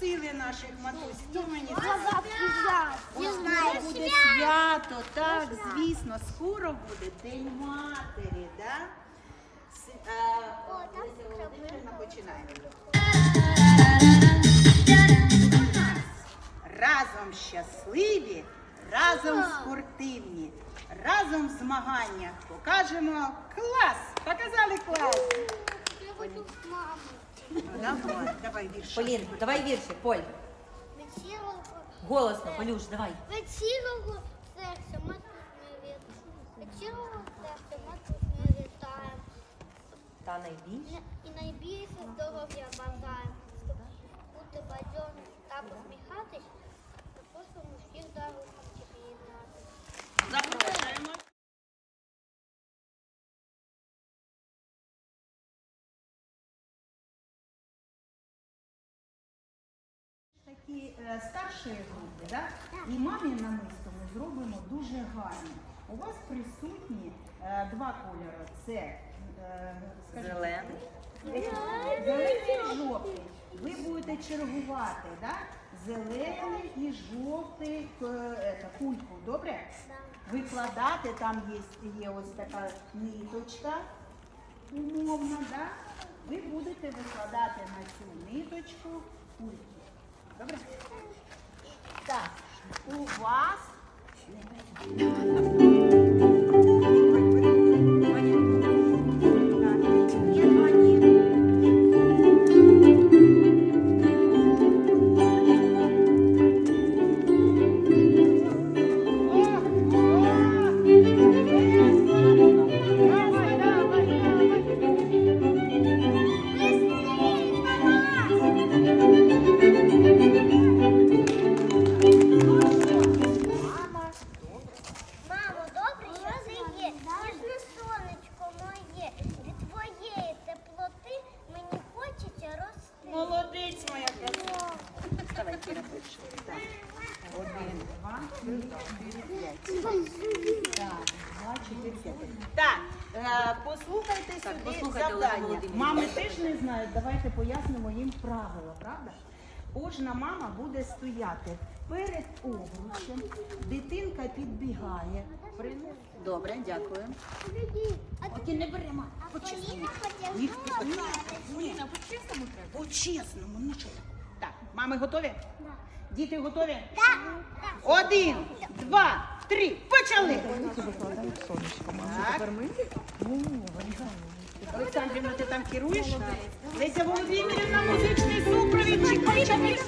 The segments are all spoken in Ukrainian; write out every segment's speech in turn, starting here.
запросили наших матусь. Хто мені сказав? завтра Не знаю. Буде свято, так, звісно, скоро буде День матері, е, О, там Леся Володимирівна починає. Разом щасливі, разом спортивні, разом в змаганнях покажемо клас. Показали клас. Я хочу маму. Ну, Давай, давай вірш. Полін, давай віршик, Поль. Голосно, Полюш, давай. від сірого серця матусне віт. Від сірого серця не вітаємо. Та найбільше. І найбільше здоров'я бажаємо. Щоб бути бадьорним та посміхатись, Е, групи, да? і мамі намисто ми зробимо дуже гарно. У вас присутні е, два кольори. Це е, скажіть, Зелений. Зелений і жовтий. Ви будете чергувати, да? зелений і жовтий е, кульку, добре? Викладати, там є, є ось така ниточка, умовно, да? ви будете викладати на цю ниточку кульки. Добре? Так, у вас Так, сюди завдання. Мами теж не знають, давайте пояснимо їм правила, правда? Кожна мама буде стояти перед обручем, дитинка підбігає. Добре, дякую. Тільки не беремо. По-чесному. По-чесному треба. По-чесному, ну що так? Так, мами готові? Діти готові? Один, два, три, почали! Так. Олександрівна, ти там керуєш? Леся Володимирівна, музичний супровід, чекай, чекай.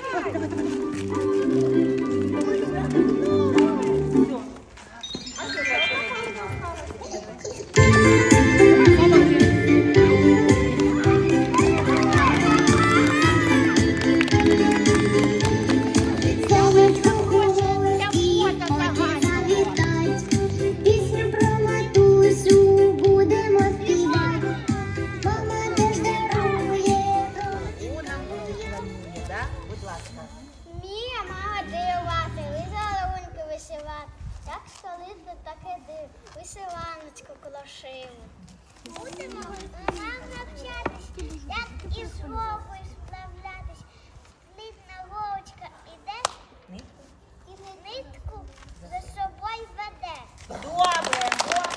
Вишиваночку колошиву. Будемо нам навчатись, як із вовкою справлятись. Літна вовочка іде, і нитку за собою веде. Добре, добре.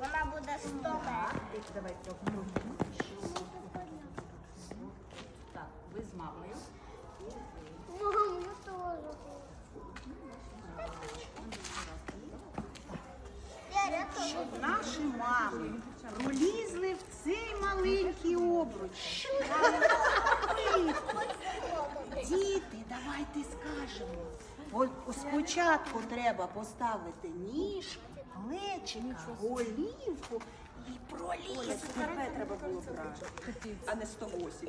Вона буде Так, давай трохи. Так, ви з мамою. Мама теж. Я рятую. Щоб наші мами пролізли в цей маленький обруч. Діти, давайте скажемо. От спочатку треба поставити ніжку, плечика, голівку і пролізти. треба було брати. А не 108.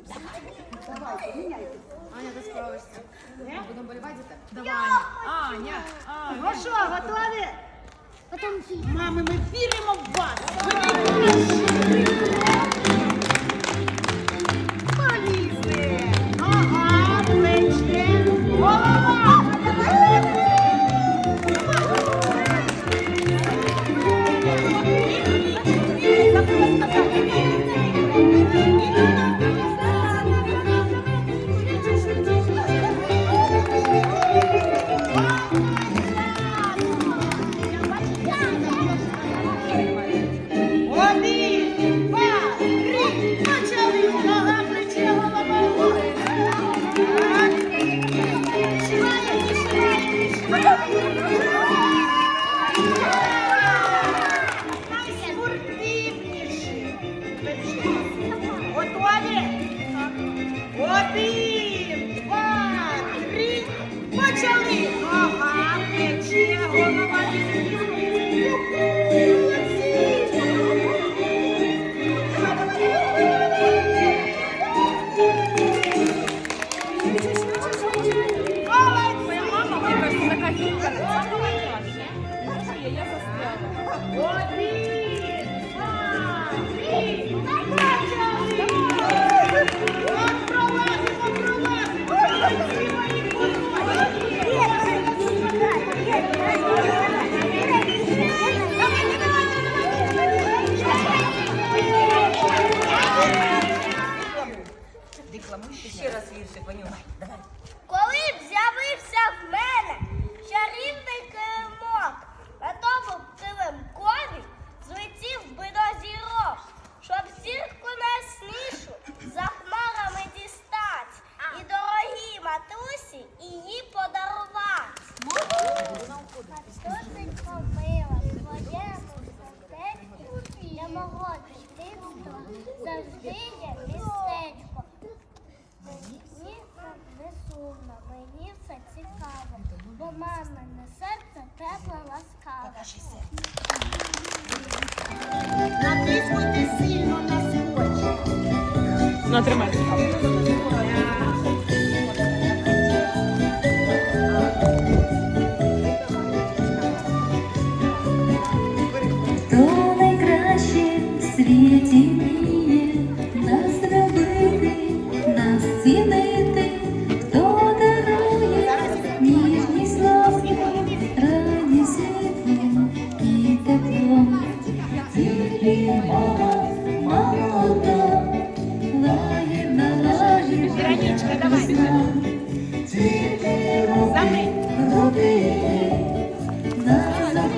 Давайте, міняйте. Аня, ти справишся. Будемо болівати за тебе? Давай, Аня. Аня. Ну що, готові? Потім Мами, ми віримо в вас. Ви найкращі. бо на серце тепла, ласкава. Натиснути сильно на синочі. Натримайте.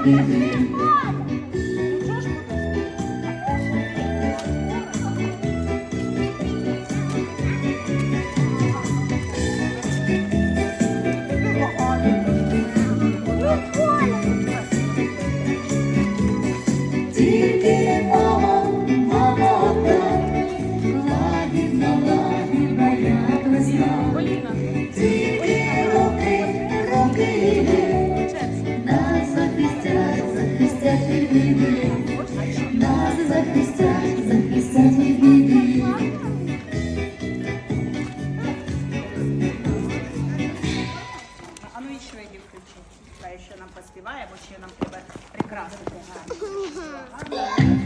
Obrigada. співаємо, чи нам треба прикрасити гарно.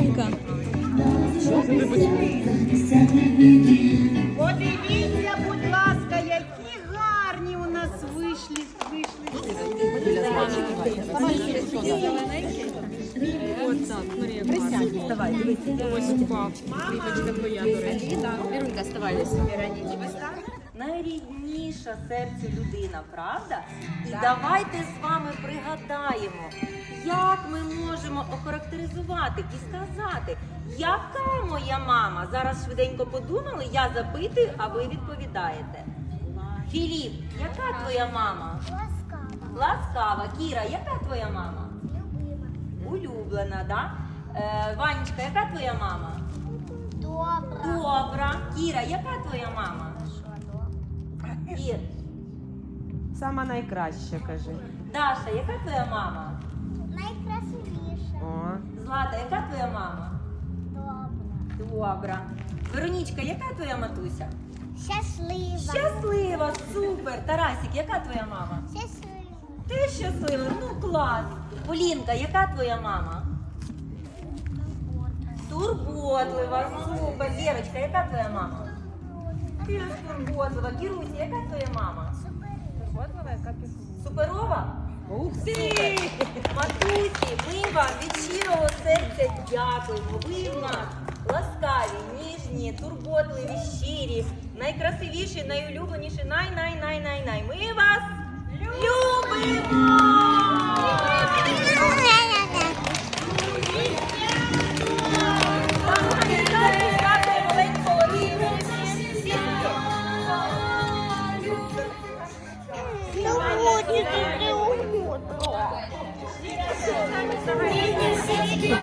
ялинка. Подивіться, будь ласка, які гарні у нас вийшли, вийшли. Давай, так, Ось впав. Ірунька, ставай. Вероніки, вистав найрідніша серцю людина, правда? І давайте з вами пригадаємо, як ми можемо охарактеризувати і сказати, яка моя мама? Зараз швиденько подумали, я запитую, а ви відповідаєте. Філіп, яка твоя мама? Ласкаво. Ласкава. Кіра, яка твоя мама? Любима. Улюблена, да? Е, Ванечка, яка твоя мама? Добра. Добра. Кіра, яка твоя мама? Що. Сама найкраща, кажи. Даша, яка твоя мама? Найкрасивіша. О, Злата, яка твоя мама? Добра. Добра. Веронічка, яка твоя матуся? Щаслива. Щаслива, супер. Тарасик, яка твоя мама? Щаслива. Ти щасливий, ну клас. Полінка, яка твоя мама? Турботлива, супер. Вірочка, яка твоя мама? Ти турботлива. Кіруся, яка твоя мама? Суперова? Ух ти! Матусі, ми вам від щирого серця дякуємо. Ви в нас ласкаві, ніжні, турботливі, щирі, найкрасивіші, найулюбленіші, най-най-най-най-най. Ми вас любимо!